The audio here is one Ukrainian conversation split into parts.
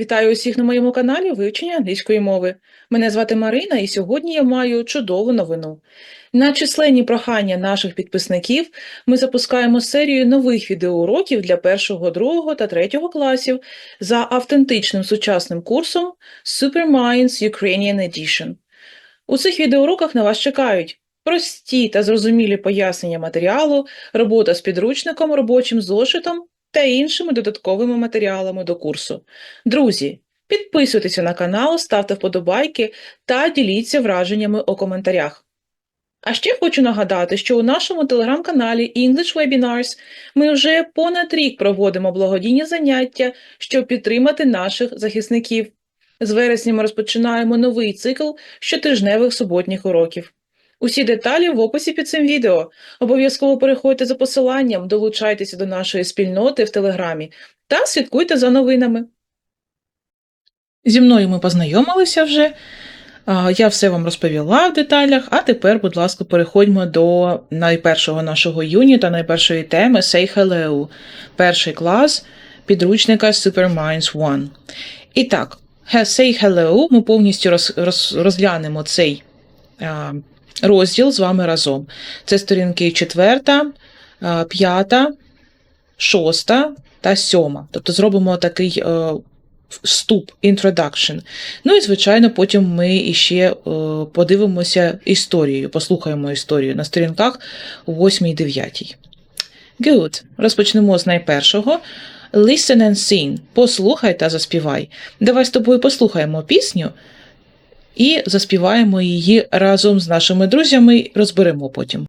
Вітаю усіх на моєму каналі вивчення англійської мови. Мене звати Марина, і сьогодні я маю чудову новину. На численні прохання наших підписників ми запускаємо серію нових відеоуроків для першого, другого та третього класів за автентичним сучасним курсом Superminds Ukrainian Edition. У цих відеоуроках на вас чекають прості та зрозумілі пояснення матеріалу, робота з підручником, робочим зошитом та іншими додатковими матеріалами до курсу. Друзі, підписуйтеся на канал, ставте вподобайки та діліться враженнями у коментарях. А ще хочу нагадати, що у нашому телеграм-каналі English Webinars ми вже понад рік проводимо благодійні заняття, щоб підтримати наших захисників. З вересня ми розпочинаємо новий цикл щотижневих суботніх уроків. Усі деталі в описі під цим відео. Обов'язково переходьте за посиланням, долучайтеся до нашої спільноти в Телеграмі та слідкуйте за новинами. Зі мною ми познайомилися вже. Я все вам розповіла в деталях, а тепер, будь ласка, переходьмо до найпершого нашого юніта, найпершої теми Say Hello, перший клас підручника Superminds 1. І так, Say Hello ми повністю роз, роз, розглянемо цей розділ з вами разом. Це сторінки 4, 5, 6 та 7. Тобто зробимо такий е, вступ, introduction. Ну і, звичайно, потім ми іще е, подивимося історію, послухаємо історію на сторінках 8 і 9. Good. Розпочнемо з найпершого. Listen and sing. Послухай та заспівай. Давай з тобою послухаємо пісню і заспіваємо її разом з нашими друзями, розберемо потім.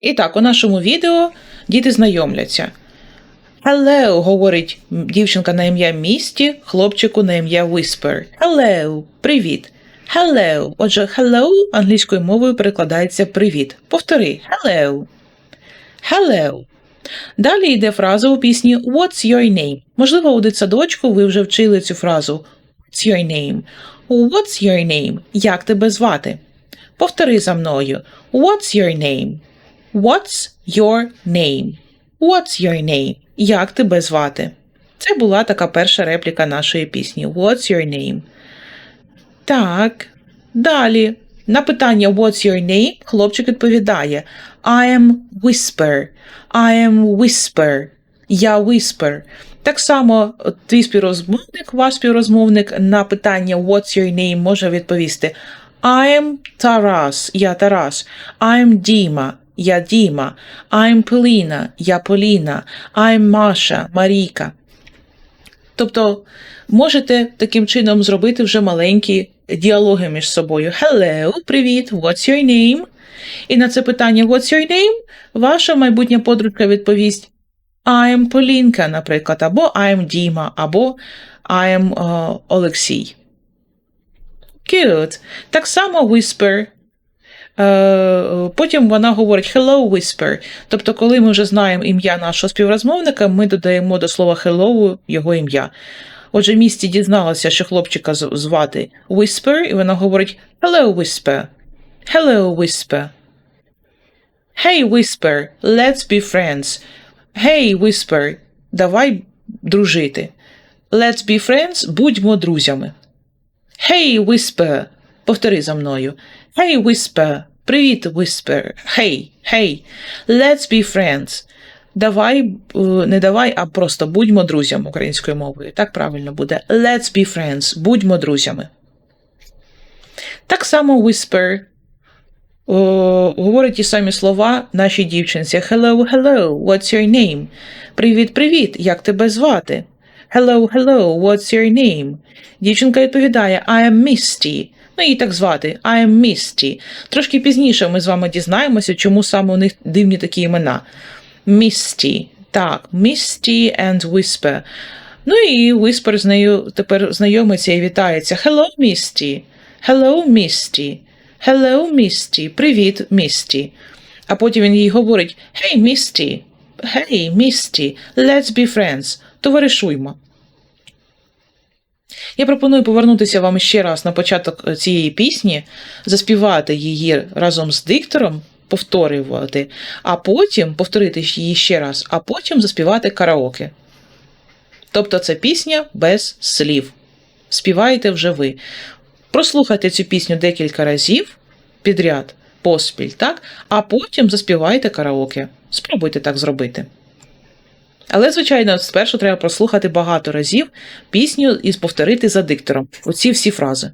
І так, у нашому відео діти знайомляться. Hello, говорить дівчинка на ім'я Місті, хлопчику на ім'я Whisper. Hello, привіт. Hello. Отже, hello англійською мовою перекладається привіт. Повтори hello. Hello. Далі йде фраза у пісні What's your name? Можливо, у дитсадочку ви вже вчили цю фразу What's your name? What's your name? Як тебе звати? Повтори за мною. What's your name? What's your name? What's your name? Як тебе звати? Це була така перша репліка нашої пісні. What's your name? Так. Далі. На питання What's your name? хлопчик відповідає I am Whisper. I am Whisper. Я Whisper. Так само твій співрозмовник, ваш співрозмовник на питання What's your name може відповісти I am Тарас. Я Тарас. I am Діма. Я Діма. I'm Поліна. Я Поліна. I'm Маша. Марійка. Тобто можете таким чином зробити вже маленькі діалоги між собою. Hello, привіт, what's your name? І на це питання What's your name? Ваша майбутня подружка відповість I'm Полінка, наприклад, або I'm Діма, або I'm е, Олексій. Good. Так само whisper. Е, Потім вона говорить hello whisper. Тобто, коли ми вже знаємо ім'я нашого співрозмовника, ми додаємо до слова hello його ім'я. Отже, місті дізналася, що хлопчика звати Whisper, і вона говорить Hello, Whisper. Hello, Whisper. Hey, Whisper, let's be friends. Hey, Whisper, давай дружити. Let's be friends, будьмо друзями. Hey, Whisper, повтори за мною. Hey, Whisper, привіт, Whisper. Hey, hey, let's be friends. Давай, е, не давай, а просто будьмо друзями українською мовою. Так правильно буде. Let's be friends, будьмо друзями. Так само Whisper о, говорить ті самі слова нашій дівчинці. Hello, hello, what's your name? Привіт, привіт, як тебе звати? Hello, hello, what's your name? Дівчинка відповідає I am Misty. Ну, її так звати I am Misty. Трошки пізніше ми з вами дізнаємося, чому саме у них дивні такі імена. Misty. Так, Misty and Whisper. Ну і Whisper з нею тепер знайомиться і вітається. Hello, Misty. Hello, Misty. Hello, Misty. Привіт, Misty. А потім він їй говорить: Hey, Misty. Hey, Misty. Let's be friends. Товаришуймо. Я пропоную повернутися вам ще раз на початок е, цієї пісні, заспівати її разом з диктором, повторювати, а потім повторити її ще раз, а потім заспівати караоке. Тобто це пісня без слів. Співаєте вже ви. Прослухайте цю пісню декілька разів підряд, поспіль, так? а потім заспівайте караоке. Спробуйте так зробити. Але, звичайно, спершу треба прослухати багато разів пісню і повторити за диктором. Оці всі фрази.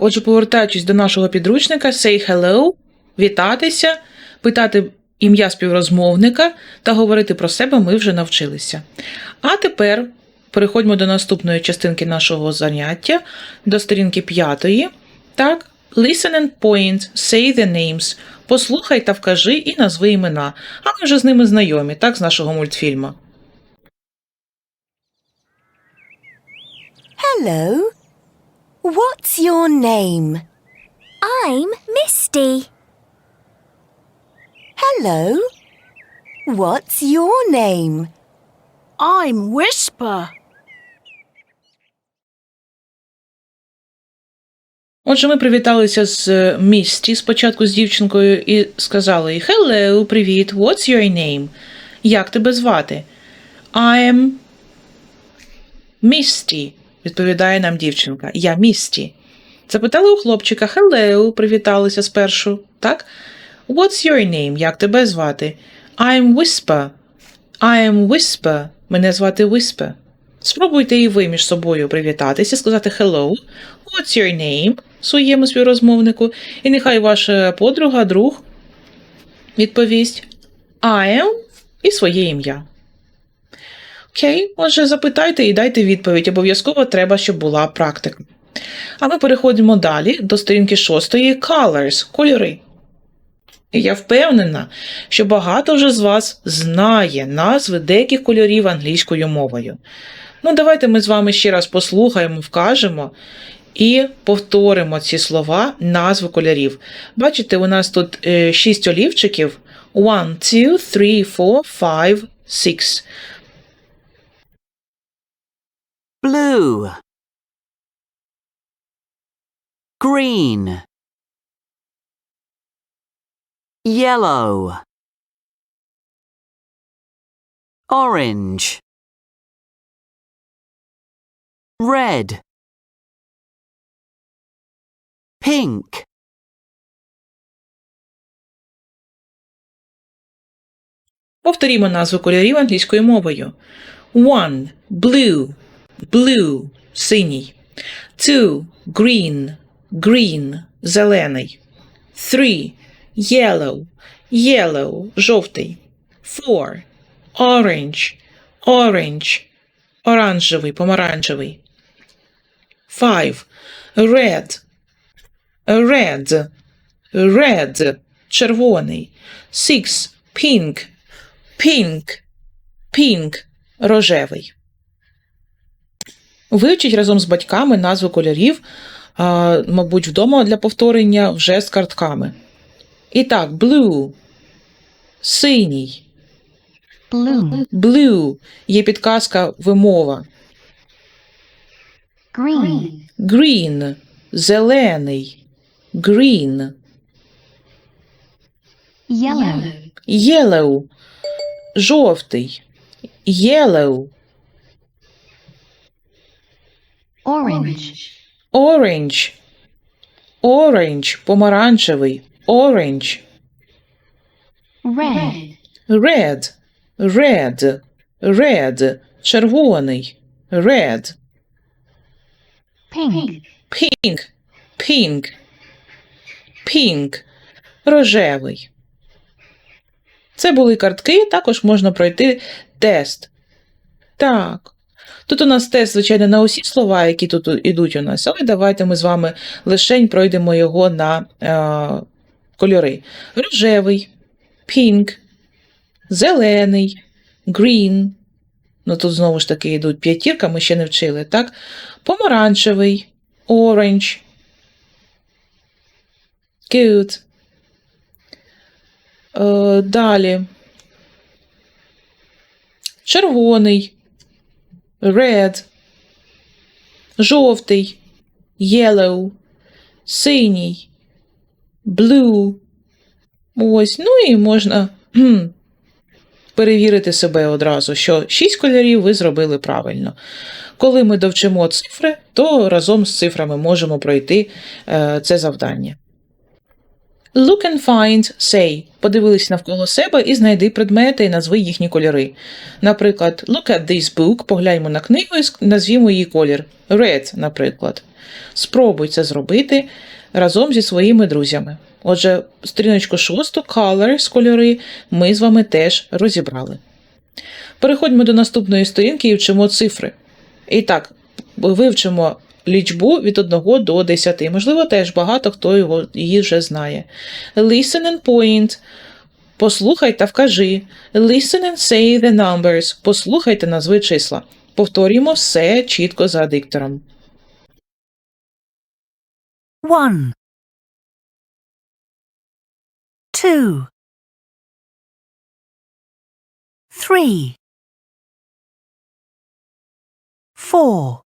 Отже, повертаючись до нашого підручника, say hello, вітатися, питати ім'я співрозмовника та говорити про себе ми вже навчилися. А тепер переходьмо до наступної частинки нашого заняття, до сторінки п'ятої. Так, listen and point, say the names. Послухай та вкажи і назви імена. А ми вже з ними знайомі, так, з нашого мультфільму. Hello. What's your name? I'm Misty. Hello. What's your name? I'm Whisper. Отже, ми привіталися з е, Місті спочатку з дівчинкою і сказали їй Hello, привіт, what's your name? Як тебе звати? I am Misty, відповідає нам дівчинка. Я Місті. Запитали у хлопчика Hello, привіталися спершу, так? What's your name? Як тебе звати? I'm Whisper. I am Whisper. Мене звати Whisper. Спробуйте і ви між собою привітатися, сказати hello, what's your name своєму співрозмовнику, і нехай ваша подруга, друг відповість I am і своє ім'я. Окей, отже, запитайте і дайте відповідь. Обов'язково треба, щоб була практика. А ми переходимо далі до сторінки шостої Colors – кольори. І я впевнена, що багато вже з вас знає назви деяких кольорів англійською мовою. Ну, давайте ми з вами ще раз послухаємо, вкажемо і повторимо ці слова, назви кольорів. Бачите, у нас тут е, шість олівчиків. One, two, three, four, five, six. Blue. Green. Yellow. Orange. Red. Pink. Повторімо назви кольорів англійською мовою. One – blue, blue – синій. Two – green, green – зелений. Three – yellow, yellow – жовтий. Four – orange, orange – оранжевий, помаранчевий. Five – red, red, red – червоний. Six – pink, pink, pink – рожевий. Вивчіть разом з батьками назви кольорів, мабуть, вдома для повторення вже з картками. І так, blue – синій. Blue. Blue – є підказка вимова. Green. Green – зелений. Green. Yellow. Yellow – жовтий. Yellow. Orange. Orange. Orange – помаранчевий. Orange. Red. Red. Red. Red. Червоний. Red. Pink. Pink. Pink. Pink. Рожевий. Це були картки, також можна пройти тест. Так. Тут у нас тест, звичайно, на усі слова, які тут ідуть у нас, але давайте ми з вами лишень пройдемо його на е, кольори. Рожевий, pink, зелений, green. Ну тут знову ж таки йдуть п'ятірка, ми ще не вчили, так? Помаранчевий, orange. Good. Е, далі. Червоний. Red. Жовтий. Yellow. Синій. Blue. Ось. Ну і можна перевірити себе одразу, що шість кольорів ви зробили правильно. Коли ми довчимо цифри, то разом з цифрами можемо пройти е, це завдання. Look and find, say. Подивились навколо себе і знайди предмети і назви їхні кольори. Наприклад, look at this book, погляньмо на книгу і назвімо її колір. Red, наприклад. Спробуй це зробити разом зі своїми друзями. Отже, сторіночку шосту colors, кольори, ми з вами теж розібрали. Переходьмо до наступної сторінки і вчимо цифри. І так, вивчимо лічбу від 1 до 10. Можливо, теж багато хто його, її вже знає. Listen and point. Послухай та вкажи. Listen and say the numbers. Послухай та назви числа. Повторюємо все чітко за диктором. One. Two. Three. Four.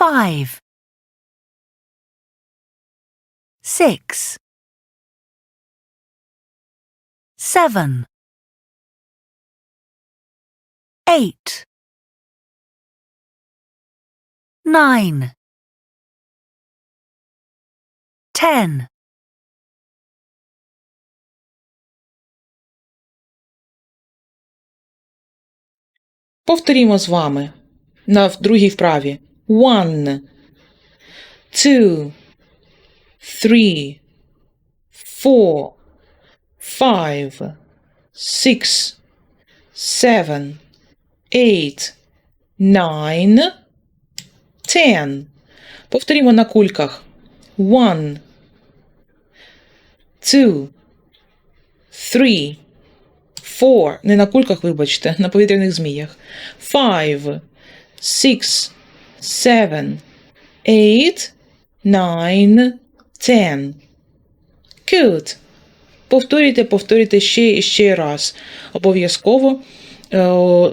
Five. Six. Seven. Eight. Nine. Ten. Повторімо з вами на другій вправі. one, two, three, four, five, six, seven, eight, nine, ten. Повторимо на кульках. One, two, three, four. Не на кульках, вибачте, на повітряних зміях. Five, six, seven, eight, nine, ten. Good. Повторюйте, повторюйте ще і ще раз. Обов'язково е,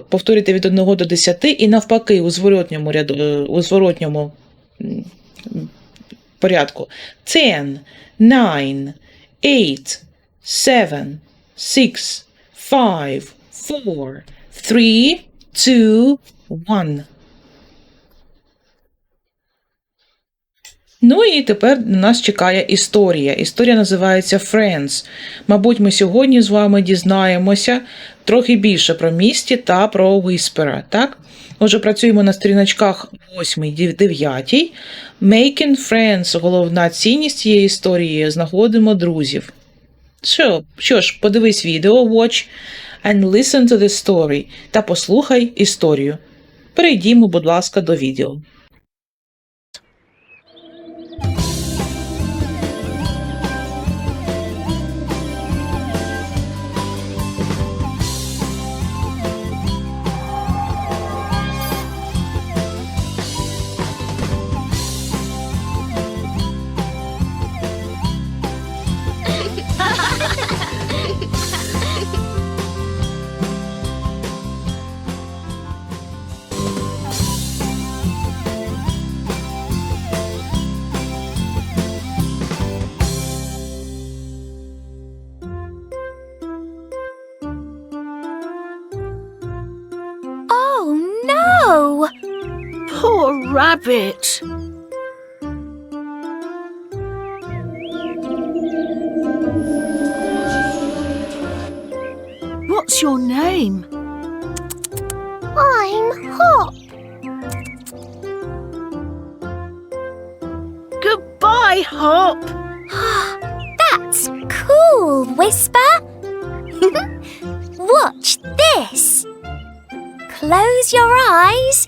повторюйте від 1 до 10 і навпаки у зворотньому, ряду, е, у зворотньому порядку. 10, 9, 8, 7, 6, 5, 4, 3, 2, 1. Ну і тепер на нас чекає історія. Історія називається Friends. Мабуть, ми сьогодні з вами дізнаємося трохи більше про місті та про Whisperer, так? Отже, працюємо на сторіночках 8 9. Making Friends. Головна цінність цієї історії знаходимо друзів. Що, що ж, подивись відео, watch and listen to the story та послухай історію. Перейдімо, будь ласка, до відео. Rabbit. What's your name? I'm Hop. Goodbye, Hop. That's cool, Whisper. Watch this. Close your eyes.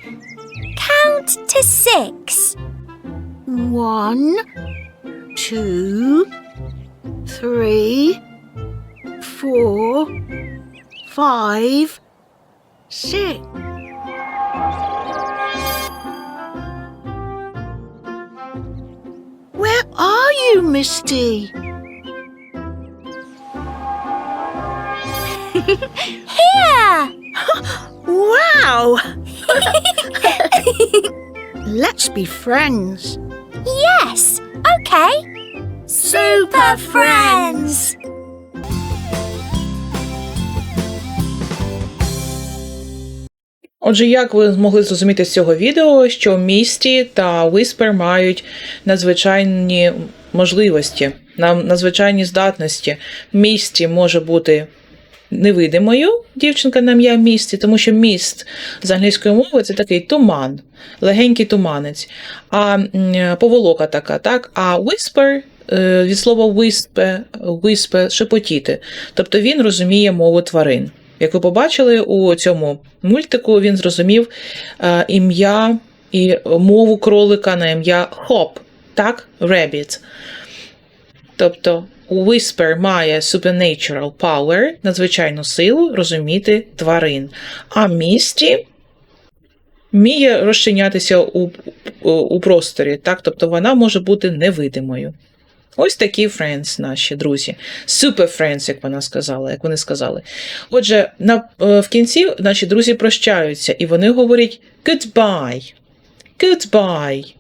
Count to six. One, two, three, four, five, six. Where are you, Misty? Here! Wow! Let's be friends. Yes, okay. Super friends! Отже, як ви змогли зрозуміти з цього відео, що Місті та Whisper мають надзвичайні можливості, нам надзвичайні здатності. Місті може бути невидимою, дівчинка на ім'я Місті, тому що міст з англійської мови це такий туман, легенький туманець, а поволока така, так? А Whisper е, від слова whisper, whisper – шепотіти. Тобто він розуміє мову тварин. Як ви побачили у цьому мультику, він зрозумів е, ім'я і мову кролика на ім'я Хоп, так? Rabbit. Тобто Whisper має supernatural power, надзвичайну силу розуміти тварин. А місті вміє розчинятися у, у, просторі, так? тобто вона може бути невидимою. Ось такі friends наші друзі. Super friends, як вона сказала, як вони сказали. Отже, на, е, в кінці наші друзі прощаються, і вони говорять goodbye. Goodbye.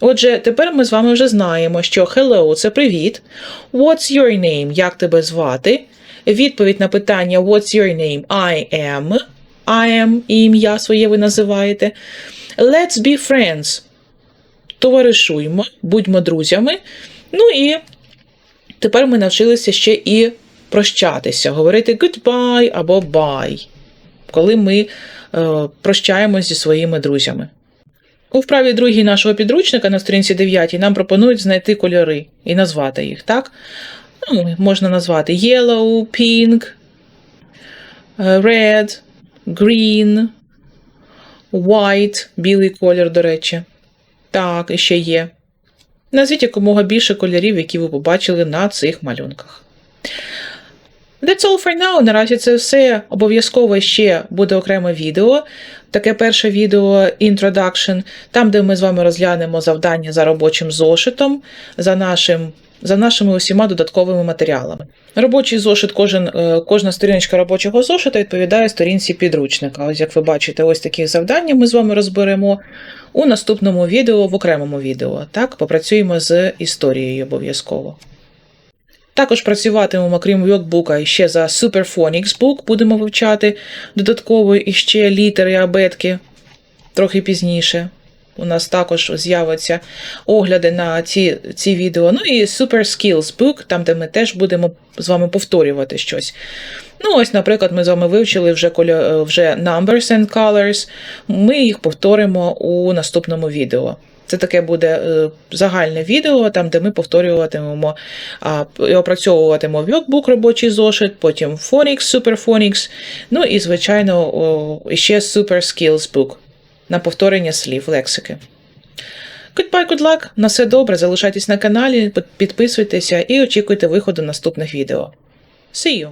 Отже, тепер ми з вами вже знаємо, що hello – це привіт. What's your name? Як тебе звати? Відповідь на питання What's your name? I am. I am і ім'я своє ви називаєте. Let's be friends. Товаришуймо, будьмо друзями. Ну і тепер ми навчилися ще і прощатися, говорити goodbye або bye, коли ми е, прощаємось зі своїми друзями. У вправі другій нашого підручника на сторінці 9 нам пропонують знайти кольори і назвати їх, так? Ну, можна назвати yellow, pink, е, red, green, white, білий колір, до речі. Так, і ще є. Назвіть якомога більше кольорів, які ви побачили на цих малюнках. That's all for now. Наразі це все. Обов'язково ще буде окреме відео. Таке перше відео Introduction, там, де ми з вами розглянемо завдання за робочим зошитом, за нашим. За нашими усіма додатковими матеріалами. Робочий зошит, кожен, е, кожна сторіночка робочого зошита відповідає сторінці підручника. Ось як ви бачите, ось такі завдання ми з вами розберемо у наступному відео, в окремому відео. Так, попрацюємо з історією обов'язково. Також працюватимемо, крім workbook, ще за Superphonics Book будемо вивчати додатково іще літери, абетки трохи пізніше. У нас також з'являться огляди на ці, ці відео. Ну і Super Skills Book, там, де ми теж будемо з вами повторювати щось. Ну, ось, наприклад, ми з вами вивчили вже, кольо- вже Numbers and Colors. Ми їх повторимо у наступному відео. Це таке буде е, загальне відео, там, де ми повторюватимемо і опрацьовуватимемо workbook робочий зошит, потім Phonics, Superphonics, ну і, звичайно, ще Super Skills Book на повторення слів, лексики. Goodbye, good luck! На все добре, залишайтесь на каналі, підписуйтеся і очікуйте виходу наступних відео. See you!